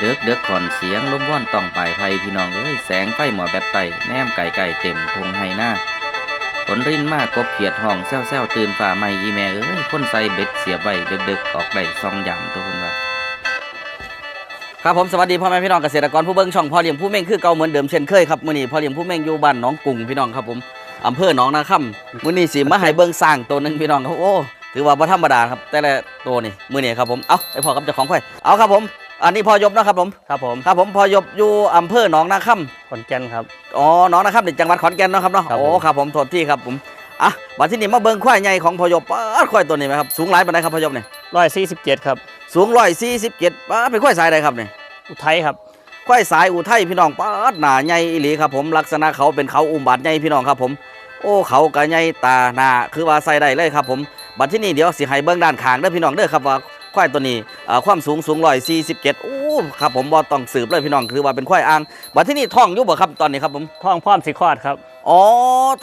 เดือกเดือกขอนเสียงลมว่อนต้องปลายไพพี่น้องเอ้ยแสงไฟหมอแบตไตแนมไก่ไก่เต็มทงไฮหน้าฝนรินมากกบเขียดห้องแซวแซวตื่นฝ่าไม่ยีแม่เอ้ยคนใส่เบ็ดเสียบไว้เดึกดึกๆออกได้ซองยำตัวคนว่าครับผมสวัสดีพ่อแม่พี่น้องเกษตรกรผู้เบิ่งช่องพ่อเลี้ยงผู้เม่งคือเก่าเหมือนเดิมเช่นเคยครับมื้อนี้พ่อเลี้ยงผู้เม่งอยู่บ้านหนองกุ่งพี่น้องครับผมอำเภอหนองนาคำมื้อนี้สิมาให้เบิ่งสร้างตัวหนึ่งพี่น้องครับโอ้ถือว่าบ่ธรรมดาครับแต่ละตัวนี่มื้อนี้ครับผมเอาไปพอกับเจ้าของค่อยเอาครับผม อันนี้พอยบนะครับผมครับผมครับผมพอยบอยู่อำเภอหนองนาคำขอนแก่นครับอ๋อหนองนาคำในจังหวัดขอนแก่นเนาะครับเนาะครับผม โอ้ครับผมโทษที่ครับผมอะบัดที่นี่มาเบิ่งควายใหญ่ของพอยบป้าดควายตัวนี้ไหมครับสูงหลายปานใดครับพอยบเนี่ยร้อยสี่สิบเจ็ดครับ สูงร้อยสี่สิบเจ็ดป้าดเป็นควายสายใดครับเนี่ย อุทัยครับ ควายสายอุทัยพี่น้องป้าดหนาใหญ่อีหลีครับผมลักษณะเขาเป็นเขาอุ้มบาดใหญ่พี่น้องครับผม โอ้เขากะใหญ่ตาหน้าคือว่าใส่ได้เลยครับผมบัดที่นี่เดี๋ยวสิให้เบิ่งด้านข้างเด้อพี่น้องเด้อครับว่า ควายตัวนี้ความสูงสูงร้อยสี่สิบเจ็ดโอ้ครับผมบอต้องสืบเลยพี่น้องคือว่าเป็นควายอ่างบันที่นี่ท่องอยู่บ่ครับตอนนี้ครับผมท่องพร้อมสีคลอดครับ อ๋อ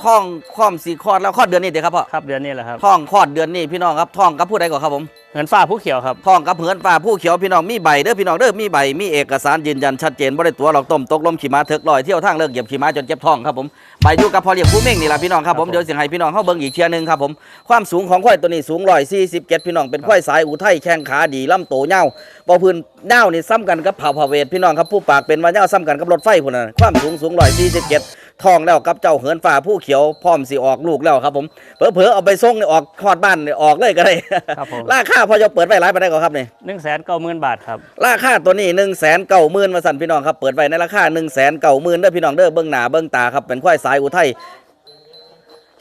ท้องความสีคลอดแล้วคลอดเดือนนี้เด้อครับพ่อครับเดือนนี้แหละครับท้องคลอดเดือนนี้พี่น้องครับท้องกับผู้ใดก่อนครับผมเหินฟ้าผู้เขียวครับท้องกับเหือนฟ้าผู้เขียวพี่น้องมีใบเด้อพี่น้องเด้อมีใบมีเอกสารยืนยันชัดเจนบ่ได้ตัวหลอกต้มตกลมขี่ม้าเถิกลอยเที่ยวทางเลิกเหยียบขี่ม้าจนเจ็บท้องครับผมใบอยู่กับพอเลี้ยงผู้เม่งนี่ล่ะพี่น้องครับผมครับผมเดี๋ยวสิให้พี่น้องเฮาเบิ่งอีกเที่ยหนึงครับผมความสูงของควายตัวนี้สูง147พี่น้องเป็นควายสายอุทัยแข้งขาดีลำโตยาวบ่พื้นยาวนี่ซ้ำกันกับเผ่าพาเวทพี่น้องครับผู้ปากเป็นว่ายาวซ้ำกันกับรถไฟพุ่นน่ะความสูงสูง147 ท้องแล้วกับเจ้าเหินฟ้าผู้เขียวพร้อมสิออกลูกแล้วครับผมเผลอๆเอาไปส่งนี่ออกคลอดบ้านนี่ออกเลยก็ได้ครับผมราคาพอจะเปิดไว้หลายปานใดก่อนครับนี่หนึ่งแสนเก้าหมื่นบาทครับราคาตัวนี้หนึ่งแสนเก้าหมื่นมาสั่นพี่น้องครับเปิดไว้ในราคาหนึ่งแสนเก้าหมื่นเด้อพี่น้องเด้อเบิ้งหน้าเบิ้งตาครับเป็นควายสายอุทัย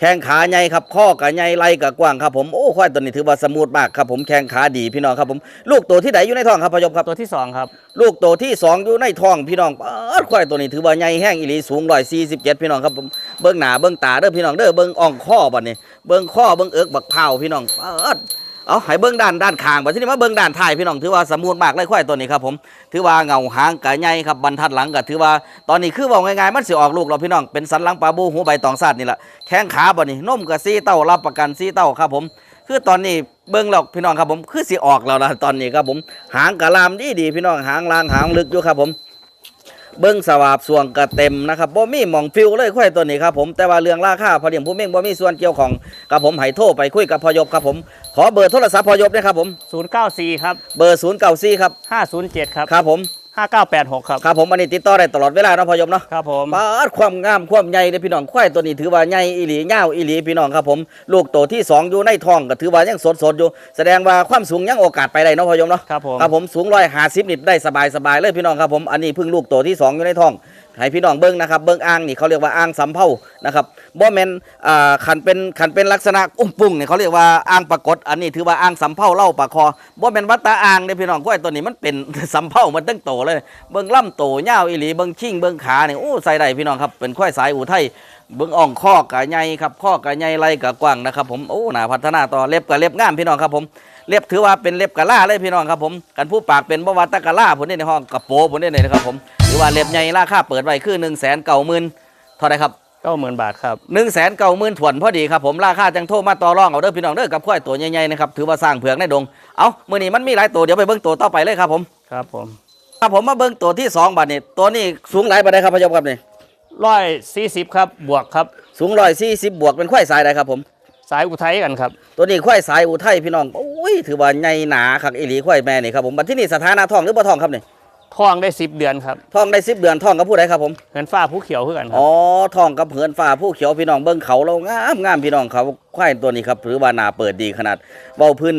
แข้งขาใหญ่ครับข้อกะใหญ่ไหล่กะกว้างครับผมโอ้ควายตัวนี้ถือว่าสมูทมากครับผมแข้งขาดีพี่น้องครับผมลูกตัวที่ไหนอยู่ในท้องครับพอยบครับตัวที่สองครับลูกตัวที่สองอยู่ในท้องพี่น้องปาดควายตัวนี้ถือว่าใหญ่แห้งอีหลีสูงร้อยสี่สิบเจ็ดพี่น้องครับผมเบิ้งหน้าเบิ้งตาเด้อพี่น้องเด้อเบิ้งอ่องข้อบัดนี้เบิ้งข้อเบิ้งเอิกบักเผาพี่น้องปาด เอาให้เบิ้งด้านด้านข้างบัดทีนี้มาเบิ้งด้านท้ายพี่น้องถือว่าสมูทมากเลยควายตัวนี้ครับผมถือว่าเงาหางกะใหญ่ครับบรรทัดหลังก็ถือว่าตอนนี้คือว่าง่ายๆมันสิออกลูกเราพี่น้องเป็นสันหลังปลาบูหูใบตองซาดนี่แหละแข้งขาบัดนี้นมกับซีเต้ารับประกันซีเต้าครับผม คือตอนนี้เบิ้งแล้วพี่น้องครับผมคือสิออกแล้วล่ะตอนนี้ครับผม หางกะลามดีดีพี่น้องหางลางหางลึกอยู่ครับผม เบิ้งสวาบสวงกระเต็มนะครับบ่มีหมองฟิวเลยค่อยตัวนี้ครับผมแต่ว่าเรื่องราคาพอเดียงผู้เม่งบ่มีส่วนเกี่ยวของกับผมให้โทรไปคุยกับพอยบครับผมขอเบอร์โทรศัพท์พอยบนะครับผมศูนย์เก้าสี่ครับ เบอร์0 9 4ครับห้าศูนย์เจ็ดครับ ครับผม ห้าเก้าแปดหกครับ ครับผมอันนี้ติดต่อได้ตลอดเวลาเนาะพอยบเนาะครับผมปาดความงามความใหญ่เลยพี่น้องควายตัวนี้ถือว่าใหญ่อีหลียาวอีหลีพี่น้องครับผมลูกโตที่สองอยู่ในท้องก็ถือว่ายังสดๆอยู่ แสดงว่าความสูงยังโอกาสไปได้เนาะพอยมเนาะครับผม ครับผมสูงร้อยหาสิบนิดได้สบายสบายๆเลยพี่น้องครับผมอันนี้เพิ่งลูกโตที่สองอยู่ในท้อง ให้พี่น้องเบิ้งนะครับเบิ้งอ่างนี่เขาเรียกว่าอ่างสำเภานะครับบ่แมนอ่าขันเป็นขันเป็นลักษณะอุ้มปุ้งเนี่ยเขาเรียกว่าอ่างปรากฏอันนี้ถือว่าอ่างสำเภาเล่าปากคอบ่แมนวัดตาอ่างเนี่ยพี่น้องควยตัวนี้มันเป็นสำเภามันตั้งโตเลยเบิ้งล่ำโตยาวอีหลีเบิ้งชิ่งเบิ้งขาเนี่ยโอ้ใส่ได้พี่น้องครับเป็นควายสายอูไทยเบิ้งอ่องข้อกะใหญ่ครับข้อกะใหญ่ไหลกะกว้างนะครับผมโอ้หนาพัฒนาต่อเล็บกะเล็บงามพี่น้องครับผมเล็บถือว่าเป็นเล็บกะล่าเลยพี่น้องครับผมกันผู้ปากเป็นบวาตะกะล่าผลนี่ในห้องกระโปผลนี่ในะครับผม รือว่าเล็บใหญ่ราคาเปิดไว้คือหนึ่งแสนเก้าหมื่นเท่าไหรครับเก้าหมื่นบาทครับหนึ่งแสนเก้าหมื่นถวนพอดีครับผมราคาจังโทรมาต่อรองเอาเด้อพี่น้องเด้อกับควายตัวใหญ่ๆนะครับถือว่าสร้างเผือกในดงเอามื่อนี้มันมีหลายตัวเดี๋ยวไปเบิ้งตัวต่อไปเลยครับผมครับผมครับผมมาเบิ้งตัวที่สองบัดนี้ตัวนี้สูงหลายบัดใดครับพะยมครับนี่ร้อยสี่สิบครับบวกครับสูงร้อยสี่สิบบวกเป็นควายสายใดครับผมสายอุทัยกันครับตัวนี้ควายสายอุทัยพี่น้องโอ้ยถือว่าใหญ่หนาคักอีหลีควายแม่นี่ครับผมบัดที่นี่สถานะท้องหรือบ่ท้องครับนี่ ท้องได้สิบเดือนครับท้องได้สิบเดือนท้องกับผู้ใดครับผมเหินฟ้าผู้เขียวเพื่อกันครัอ๋บอท้องกับเหือนฟ้าผู้เขียวพี่น้องเบิ่งเขาเรางามงามพี่น้องเขาควายตัวนี้ครับถือว่าหนาเปิดดีขนาดเบ้าพื้น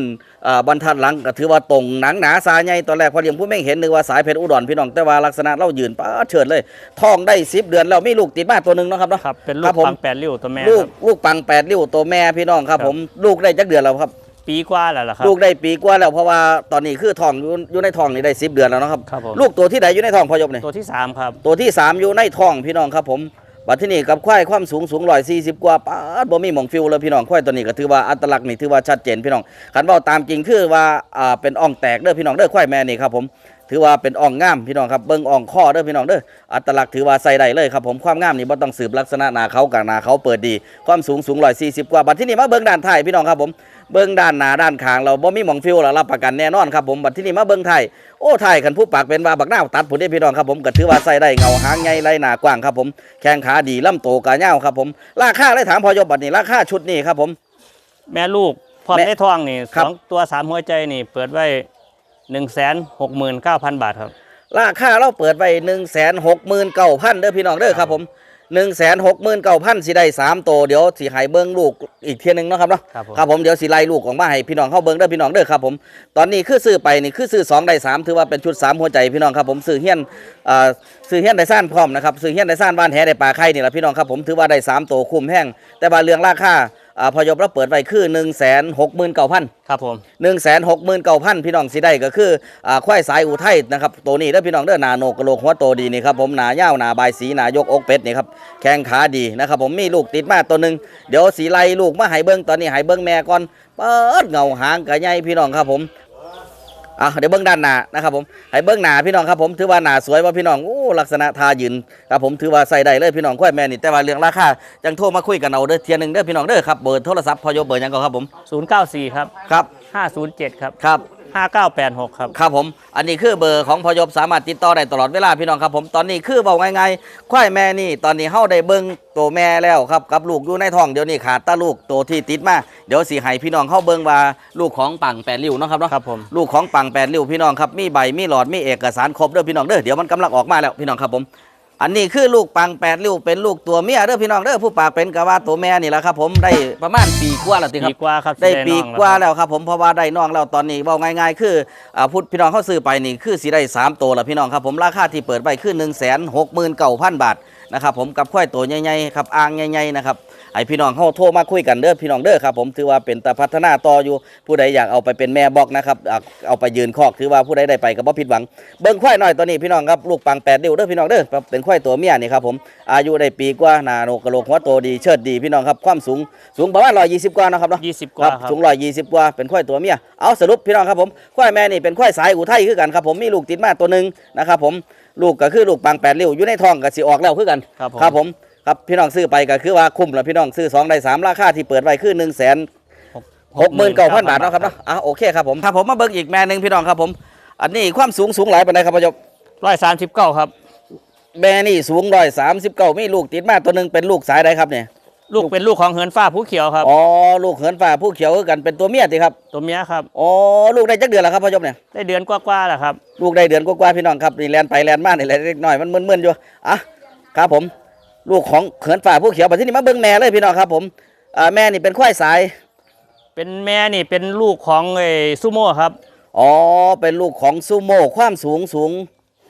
อ่าบรรทัดหลังก็ถือว่าตรงหนังหนาสาใหญ่ตอนแรกพอเลี้ยงผู้แม่งเห็นนึกว่าสายเพชรอุดรพี่น้องแต่ว่าลักษณะเรายืนป้าดเฉิดเลยท้องได้สิบเดือนแล้วมีลูกติดมาตัวหนึงเนาะครับเนาะครับเป็นคลูรักบผมปังแปดริ้วตัวแม่ลูคกรับลูกปังแปดริ้วตัวแม่พี่น้องครับครับผมลูกได้จักเดือนแล้วครับ ปีกว่าแล้วล่ะครับ ลูกได้ปีกว่าแล้วเพราะว่าตอนนี้คือทองอยู่อยู่ในทองนี่ได้สิบเดือนแล้วเนาะครับ ครับผม ลูกตัวที่ไหนอยู่ในทองพอยบเนี่ยตัวที่สามครับ ตัวที่สามอยู่ในทองพี่น้องครับผมบัดที่นี่กับควายความสูงสูงร้อยสี่สิบกว่าป้าดบ่มีหมองฟิวเลยพี่น้องควายตัวนี้ก็ถือว่าอัตลักษณ์นี่ถือว่าชัดเจนพี่น้องขันเบาตามจริงคือว่าอ่าเป็นอ่องแตกเด้อพี่น้องเด้อควายแม่นี่ครับผม ถือว่าเป็นอ่องงามพี่น้องครับเบิ่งอ่องข้อเด้อพี่น้องเด้ออัตลักษณ์ถือว่าใส่ได้เลยครับผมความงามนี่บ่ต้องสืบลักษณะหน้าเขากับหน้าเขาเปิดดี ความสูงสูง140กว่าบัดที่นี่มาเบิ่งด้านท้ายพี่น้องครับผมเบิ่งด้านหน้าด้านข้างเราบ่มีหมองฟิวแล้วรับประกันแน่นอนครับผมบัดที่นี่มาเบิ่งไทายโอ้ไทายคันผู้ปากเป็นว่าบักหน้าวตัดผุนได้พี่น้องครับผมก็ถือว่าใส่ได้เงาหางใหญ่ไหล่หน้ากว้างครับผมแข้งขาดีลำโตกะยาวครับผมราคาเลยถามพอยบบัดนี้ราคาชุดนี้ครับผม แม่ลูกพร้อมแม่ ได้ท้องนี่ครัสบองตัวสามหัวใจนี่ เปิดไว้ หนึ่งแสนหกหมื่นเก้าพันบาทครับ ราคาเราเปิดไว้หนึ่งแสนหกหมื่นเก้าพันเด้อพี่น้องเด้อครับผมหนึ่งแสนหกหมื่นเก้าพันสิได้สามโตวเดี๋ยวสิให้เบิ้งลูกอีกเทียหนึงเนาะครับเนาะครับผม ครับผมเดี๋ยวสิไล่ลูกออกมาให้พี่น้องเข้าเบิ้งเด้อพี่น้องเด้อครับผมตอนนี้คือซื้อไปนี่คือซื้อสองได้สามถือว่าเป็นชุดสามหัวใจพี่น้องครับผมซื้อเฮี้ยนอ่าซื้อเฮี้ยนได้ซ่านพร้อมนะครับซื้อเฮี้ยนได้ซ่านบ้านแหได้ปลาไข่นี่แหละพี่น้องครับผมถือว่าได้สามโตวคุ้มแห้งแต่ว่าเรื่องราคา อ่าพอยบเราเปิดไว้คือหนึ่งแสนหกหมื่นเก้าพันครับผมหนึ่งแสนหกหมื่นเก้าพันพี่น้องสิได้ก็คืออ่าควายสายอุทัยนะครับตัวนี้เด้อพี่น้องเด้อหนาโหนกกระโหลกหัวโตดีนี่ครับผมหนาเย้าวหนาบายสีหนายกอกเป็ดนี่ครับแข้งขาดีนะครับผมมีลูกติดมาตัวหนึ่งเดี๋ยวสีไล่ลูกมาให้เบิ้งตอนนี้ให้เบิ้งแม่ก่อนเปิดเงาหางกระใหญ่พี่น้องครับผม อะเดี๋ยวเบิ้งด้านหน้านะครับผมให้เบิ้งหน้าพี่น้องครับผมถือว่าหน้าสวยว่าพี่น้องโอ้ลักษณะทายืนครับผมถือว่าใส่ได้เลยพี่น้องควายแม่นี่แต่ว่าเรื่องราคาจังโทรมาคุยกันเอาเด้อเทียหนึงเด้อพี่น้องเด้อครับเบอร์โทรศัพท์พอยกเบอร์หยังก็ครับผมศูนย์เก้าสี่ครับ ครับห้าศูนย์เจ็ดครับ ครับ ห้าเก้าแปดหกครับ ครับผม อันนี้คือเบอร์ของพอยบสามารถติดต่อได้ตลอดเวลาพี่น้องครับผม ตอนนี้คือบอกง่ายๆควายแม่นี่ ตอนนี้เฮาได้เบิ่งตัวแม่แล้วครับ กับลูกอยู่ในท้องเดี๋ยวนี้ขาดตาลูกตัวที่ติดมา เดี๋ยวสิให้พี่น้องเฮาเบิ่งว่าลูกของปังแปดริ้วเนาะครับเนาะ ครับผม ลูกของปังแปดริ้วพี่น้องครับ มีใบ มีหลอด มีเอกสารครบเด้อพี่น้องเด้อ เดี๋ยวมันกำลังออกมาแล้วพี่น้องครับผม อันนี้คือลูกปังแปดริ้วเป็นลูกตัวเมียเด้อพี่น้องเด้อผู้ปากเป็นกะว่าตัวแม่นี่แหละครับ ผมได้ประมาณปีกว่าแล้วติคปีรับกว่าครับได้สิปีน้องกว่าครับแล้วครับผมเพราะว่าได้น้องแล้วตอนนี้เว่าง่าย ๆ คืออ่าพุทธพี่น้องเขาซื้อไปนี่คือสีได้สามตัวแล้วพี่น้องครับผมราคาที่เปิดไปคือหนึ่งแสนหกหมื่นเก้าพันบาทนะครับผมกับควายตัวใหญ่ๆครับอ่างใหญ่ๆนะครับ ให้พี่น้องเขาโทรมาคุยกันเด้อพี่น้องเด้อครับผมถือว่าเป็นตาพัฒนาต่ออยู่ผู้ใดอยากเอาไปเป็นแม่บอกนะครับอ่าเอาไปยืนคอกถือว่าผู้ใดได้ไปก็บ่ผิดหวังเบิ่งควายหน่อยตัวนี้พี่น้องครับลูกปังแปดเดียวเด้อพี่น้องเด้อเป็นควายตัวเมียนี่ครับผมอายุได้ปีกว่าหนาโหนกกระโหลกหัวโตดีเชิดดีพี่น้องครับความสูงสูงประมาณ120กว่านะครับเนาะยี่สิบกคว่ารับครับสูงร้อยยี่สิบกว่าเป็นควายตัวเมียเอาสรุปพี่น้องครับผมควายแม่นี่เป็นควายสายอุทัยคือกันครับผมมีลูกติดมาตัวหนึ่งนะครับผมลูกก็คือลูกปังแปดริ้วอยู่ในท้องก็สิออกแล้วคือกันครับผม ครับผมครับพี่น้องซื้อไปก็คือว่าคุ้มแล้วพี่น้องซื้อสองได้สามราคาที่เปิดไว้คือหนึ่งแสนหกหมื่นเก้าพันบาทเนาะครับเนาะอะโอเคครับผมถ้าผมมาเบิ่งอีกแม่หนึ่งพี่น้องครับผม อันนี้ความสูงสูงหลายปานใดครับพ่อยบร้อยสามสิบเก้าครับ แม่นี่สูงร้อยสามสิบเก้ามีลูกติดมาตัวหนึ่งเป็นลูกสายใดครับเนี่ยลูกเป็นลูกของเหินฟ้าผู้เขียวครับอ๋อลูกเหินฝ่าผู้เขียวคือกันเป็นตัวเมียติครับตัวเมียครับอ๋อลูกได้จักเดือนแล้วครับพ่อยบเนี่ยได้เดือนกว่าๆแหละครับลูกได้เดือนกว่าๆพี่น้องครับนี่แลนไปแลนมานี่แหละเล็กน้อยมันมึนๆอยู่อะครับผม ลูกของเขินฝ่าผู้เขียวบัดที่นี่มาเบิ่งแม่เลยพี่น้องครับผมอ่าแม่นี่เป็นควายสาย เป็นแม่นี่เป็นลูกของไอ้ซูโม่ครับอ๋อเป็นลูกของซูโม่ความสูงสูง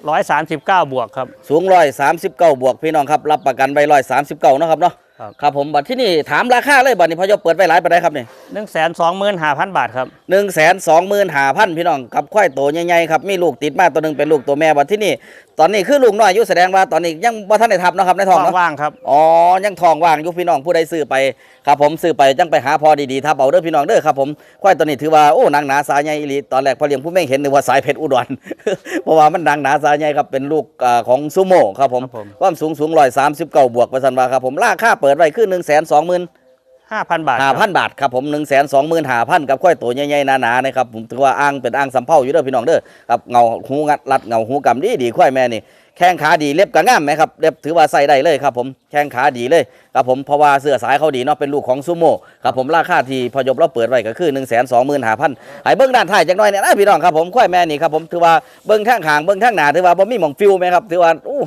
ร้อยสามสิบเก้าบวกครับสูงร้อยสามสิบเก้าบวกพี่น้องครับรับประกันไว้ร้อยสามสิบเก้านาะครับเนาะครับครับผมบัดที่นี่ถามราคาเลยบัดนี้พอยกเปิดไว้หลายปานใดครับนี่หนึ่งแสนสองหมื่นห้าพันบาทครับหนึ่งแสนสองหมื่นห้าพันพี่น้องกับควายโตใหญ่ๆครับมีลูกติดมาตัวหนึงเป็นลูกตัวแม่บัดที่นี่ ตอนนี้คือลูกน้อยอายุแสดงว่าตอนนี้ยังบ่ทันได้ทับเนาะครับในท้องเนาะว่างๆครับอ๋อยังทองว่างอยู่พี่น้องผู้ใดซื้อไปครับผมซื้อไปจังไปหาพอดีๆทับเอาเด้อพี่น้องเด้อครับผมควายตัวนี้ถือว่าโอ้นางหนาสายใหญ่อีหลีตอนแรกพอเลี้ยงผู้แม่งเห็นนึกว่าสายเพชรอุดรเพราะว่ามันนางหนาสายใหญ่ครับเป็นลูกอ่าของซูโม่ครับผมครับผมความสูงสูงร้อยสามสิบเก้าบวกประสันว่าครับผมราคาเปิดไว้คือหนึ่งแสนสองหมื่น ห้าพันบาทคห้ารับพันบาทครับผมหนึ่งแสนสองหมื่นห้าพันกับควายตัวใหญ่ๆหนาๆนะครับผมถือว่าอ้างเป็นอ้างสำเภาอยู่เด้อพี่น้องเด้อครับเงาหูงัดรัดเงาหูกำดีดีควายแม่นี่แข้งขาดีเล็บก็งามไหมครับเล็บถือว่าใส่ได้เลยครับผมแข้งขาดีเลยครับผมเพราะว่าเสื้อสายเขาดีเนาะเป็นลูกของซูโม่ครับผมราคาที่พอยบเราเปิดไว้ก็คือ1นึ่งแสนสองหมื่นห้าพันให้เบิ้งด้านท้ายจักหน่อยเนี่ยนะพี่น้องครับผมควายแม่นี่ครับผมถือว่าเบิ้งข้างขางเบิ้งข้างหนาถือว่าบ่มีหม่องฟิวไหมครับถือว่าอู้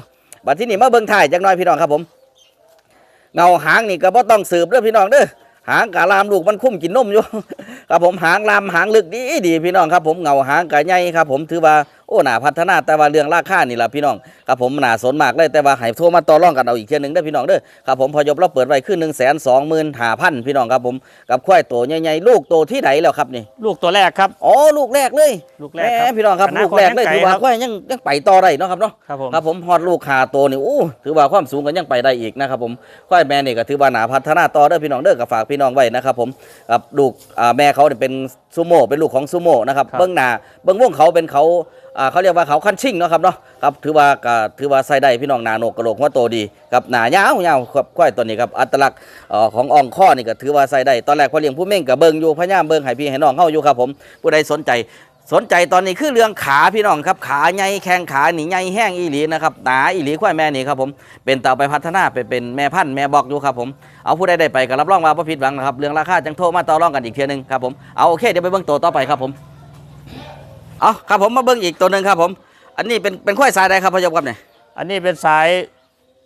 บัดที่นี่มาเบิ้งท้ายจักน่อยพี่น้องครับผม เงาหางนี่ก็บ่ต้องสืบเด้อพี่น้องเด้อหางกะลามลูกมันคุ้มกินนมอยู่ครับผมหางลามหางลึกดีดีพี่น้องครับผมเงาหางกะใหญ่ครับผมถือว่า โอ้หนาพัฒนาแต่ว่าเรื่องราคานี่ล่ะพี่น้องครับผมหนาสนมากเลยแต่ว่าให้โทรมาต่อรองกันเอาอีกเทียหนึงเด้อพี่น้องเด้อครับผมพอยบเราเปิดไว้คือ1 2 5 0 0 0พี่น้องครับผมกับควายโตใหญ่ๆลูกโตที่ไหนแล้วครับนี่ ลูกตัวแรกครับอ๋อลูกแรกเลยลูกแรกครับหมพี่น้องครับอนาลูคตกแรกเลยยังไกลถือว่าครับควายยังยังไปต่อได้เนาะครับเนาะครับผมครับผมฮอดลูกขาโตนี่โอ้ถือว่าความสูงกันยังไปได้อีกนะครับผมควายแม่นี่ก็ถือว่าหนาพัฒนาต่อเด้อพี่น้องเด้อก็ฝากพี่น้องไว้นะครับผมกับลูกอ่าแม่เขาเนี่ยเป็นซูโม่เป็นลูกของซูโม่นะครับครับเบื้องหน้าเบื้องวงเขาเป็นเขาอ่าเขาเรียกว่าเขาคันชิ่งเนาะครับเนาะครับถือว่าถือว่าใส่ได้พี่น้องนาโนกระโหลกหัวโตดีครับหนายาวยาวครับควายตัวนี้ครับอัตลักษณ์ของอ่องข้อนี่ก็ถือว่าใส่ได้ตอนแรกพอเลี้ยงผู้เม่งกับเบิงอยู่พยามเบิงให้พี่ให้น้องเข้าอยู่ครับผมผู้ใดสนใจสนใจตอนนี้คือเรื่องขาพี่น้องครับขาใหญ่แข้งขาหนีใหญ่แห้งอีหลีนะครับหนาอีหลีควายแม่นี่ครับผมเป็นเต่าไปพัฒนาไปเป็นแม่พันธุ์แม่บอกอยู่ครับผมเอาผู้ใดได้ไปก็รับรองว่าบ่ผิดหวังนะครับเรื่องราคาจังโทรมาต่อรองกันอีกเทียหนึงครับผมเอาโอเคเดี๋ยวไปเบิ่งตัวต่อไปครับผม เอาครับผมมาเบิ่งอีกตัวหนึ่งครับผม อันนี้เป็นเป็นควายสายใดครับพะยมครับเนี่ยอันนี้เป็นสาย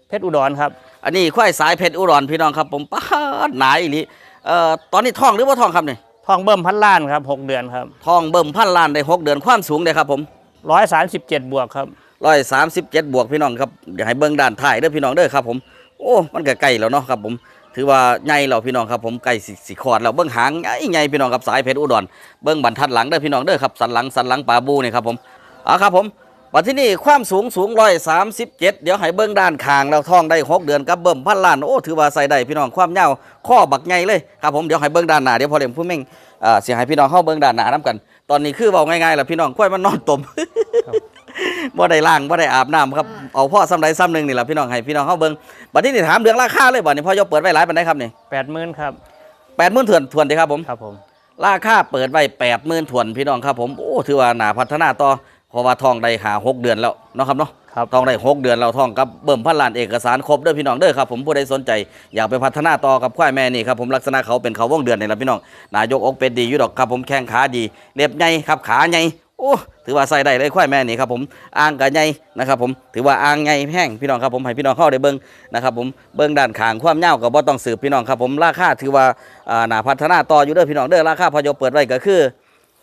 เพชรอุดรครับ อันนี้ควายสายเพชรอุดรพี่น้องครับ ผมป้าดหนาอีหลีเอ่อตอนนี้ท้องหรือว่าท้องครับเนี่ยทองเบิ่มพันล้านครับหกเดือนครับท้องเบิ่มพันล้านได้หกเดือนความสูงเลยครับผมร้อยสามสิบเจ็ดบวกครับร้อยสามสิบเจ็ดบวกพี่น้องครับอยากให้เบิ้งด้านท้ายเด้อพี่น้องเด้อครับผม โอ้ มันก็ใกล้แล้วเนาะครับผม ถือว่าใหญ่แล้วพี่น้องครับผมใกล้สิสิขอดแล้วเบิ้องหางใหญ่ใหญ่พี่น้องครับสายเพชรอุดรเบิ้องบรรทัดหลังเด้อพี่น้องเด้อครับสันหลังสันหลังปลาบูนี่ครับผมเอ่าครับผมวันที่นี่ความสูงสูงร้อยสามสิบเจ็ดเดี๋ยวให้เบิ้องด้านคางแล้วท้องได้หกเดือนกับเบิ่มพันล้านโอ้ถือว่าใส่ได้พี่น้องความยาวข้อบักใหญ่เลยครับผมเดี๋ยวให้เบิ้องด้านหน้าเดี๋ยวพอเลี้ยงผู้เม่งเสียให้พี่น้องเข้าเบิ้องด้านหน้าน้กัน ตอนนี้คือเบาง่ายๆแหละพี่น้องค่อยมันนอนตม บ่ได้ล้างบ่ได้อาบน้ำครับเอาพ่อซ้ำใดซ้ำหนึ่งนี่แหละพี่น้องให้พี่น้องเข้าเบิ่งบัดนี้นี่ถามเรื่องราคาเลยบัดนี้พ่อยกเปิดไว้หลายปานใดครับนี่แปดหมื่นครับแปดหมื่นถวนถวนดีครับผมครับผมราคาเปิดไว้แปดหมื่นถวนพี่น้องครับผมโอ้ถือว่าหนาพัฒนาต่อเพราะว่าทองได้หาหกเดือนแล้วเนาะครับเนาะครับทองได้หกเดือนแล้วทองกับเบิ่มพันล้านเอกสารครบเด้อพี่น้องเด้อครับผมผู้ใดสนใจอยากไปพัฒนาต่อกับควายแม่นี่ครับผมลักษณะเขาเป็นเขาวงเดือนนี่แหละพี่น้องนายกอกเป็ดดีอยู่ดอกครับผมแข้งขาดีเล็บใหญ่ครับขาใหญ่โอ้ ถือว่าใส่ได้เลยควายแม่นี่ครับผมอ่างกะใหญ่นะครับผมถือว่าอ่างใหญ่แห้งพี่น้องครับผมให้พี่น้องเข้าได้เบิ่งนะครับผมเบิ่งด้านข้างความยาวก็บ่ต้องสืบพี่น้องครับผมราคาถือว่าอ่าน่าพัฒนาต่ออยู่เด้อพี่น้องเด้อราคาพอยกเปิดไว้ก็คือ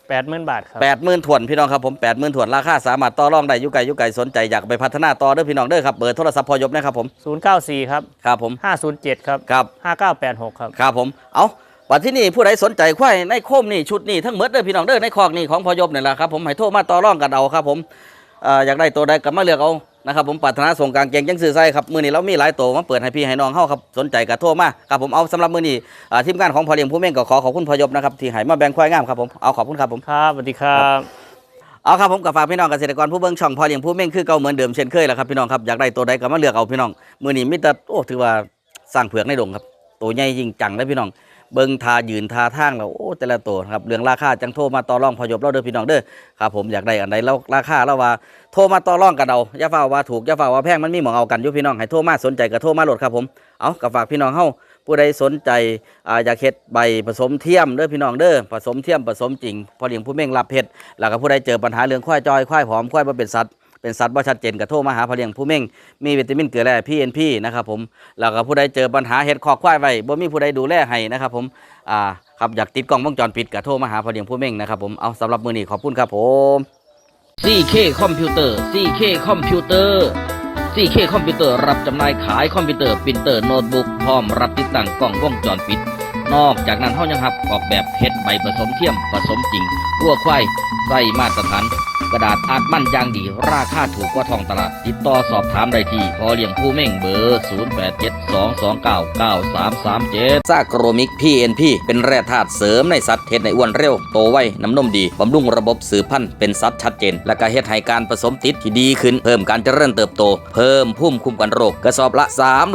แปดหมื่นบาทครับแปดหมื่นถวนพี่น้องครับผมแปดหมื่นถวนราคาสามารถต่อรองได้อยุไก่ยุไก่สนใจอยากไปพัฒนาต่อเด้อพี่น้องเด้อครับเบอร์โทรศัพท์พอยบนะครับผมศูนย์เก้าสี่ครับครับผมห้าศูนย์เจ็ดครับครับห้าเก้าแปดหกครับครับผมเอา วันที่นี่ผู้ใดสนใจควายในโคมนี่ชุดนี่ทั้งหมดเด้อพี่น้องเด้อในคอกนี่ของพอยบนี่แหละครับผมให้โทรมาต่อรองกันเอาครับผมเอ่ออยากได้ตัวใดก็มาเลือกเอานะครับผมปรารถนาส่งกลางเกงจังซื้อไส้ครับมือนี้เรามีหลายตัวมาเปิดให้พี่ให้น้องเฮาครับสนใจก็โทรมาครับผมเอาสำหรับมือนี้อ่าทีมงานของพอเลี้ยงผู้เม่งก็ขอขอบคุณพอยบนะครับที่ให้มาแบ่งควายงามครับผมเอาขอบคุณครับผมครับสวัสดีครับเอาครับผมกับฝากพี่น้องเกษตรกรผู้เบิ่งช่องพอเลี้ยงผู้เม่งคือเก่าเหมือนเดิมเช่นเคยแหละครับพี่น้องครับอยากได้ตัวใดก็มาเลือกเอาพี่น้องมือนี้มิตรโอ้ถือว่าสร้างเผือกในดงครับตัวใหญ่จริงจังเลยพี่น้อง เบิงทายืนทาทางแล้วโอ้แต่ละตัวครับเรื่องราคาจังโทรมาต่อรองพอยบเราเด้อพี่น้องเด้อครับผมอยากได้อันใดแล้วราคาแล้วว่าโทรมาต่อรองกันเอาอย่าฝ่าว่าถูกอย่าฝ่าว่าแพงมันมีหมองเอากันอยู่พี่น้องให้โทรมาสนใจก็โทรมาโหลดครับผมเอากับฝากพี่น้องเฮาผู้ใดสนใจอยากเฮ็ดใบผสมเทียมเด้อพี่น้องเด้อผสมเทียมผสมจริงพอเลี้ยงผู้เม่งรับเฮ็ดแล้วก็ผู้ใดเจอปัญหาเรื่องควายจอยควายผอมควายบ่เป็นสัตว์ เป็นสัตว์บ่ชัดเจนก็โทรมาหาพเลียงผู้เม่ง มีวิตามินเกลือแร่ PNP นะครับผมแล้วก็ผู้ใดเจอปัญหาเฮ็ดคอควายไว้บ่มีผู้ใดดูแลให้นะครับผมอ่าครับอยากติดกล้องวงจรปิดก็โทรมาหาพเลียงผู้เม่งนะครับผมเอาสำหรับมือนี้ขอบคุณครับผม CK คอมพิวเตอร์ CK คอมพิวเตอร์ CK คอมพิวเตอร์รับจำหน่ายขายคอมพิวเตอร์ปรินเตอร์โน้ตบุ๊กพร้อมรับติดตั้งกล้องวงจรปิด นอกจากนั้นเฮายังรับออกแบบเฮ็ดใบผสมเทียมผสมจริงวัวควายใส่มาตรฐาน กระดาษอาดมั่นยางดี ราคาถูกกว่าท้องตลาด ติดต่อสอบถามได้ที่พอเลี้ยงผู้เม่งเบอร์ 0872299337ซากโรมิก PNP เป็นแร่ธาตุเสริมในสัตว์เฮ็ดในอ้วนเร็ว โตไวน้ำนมดี บำรุงระบบสืบพันธุ์เป็นสัตว์ชัดเจน และก็เฮ็ดให้การผสมติดที่ดีขึ้น เพิ่มการเจริญเติบโต เพิ่มภูมิคุ้มกันโรค กระสอบละ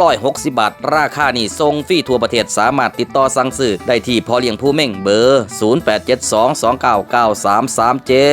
360 บาท ราคานี่ทรงฟรีทั่วประเทศสามารถติดต่อสั่งซื้อได้ที่พอเลี้ยงผู้เม่งเบอร์ 0872299337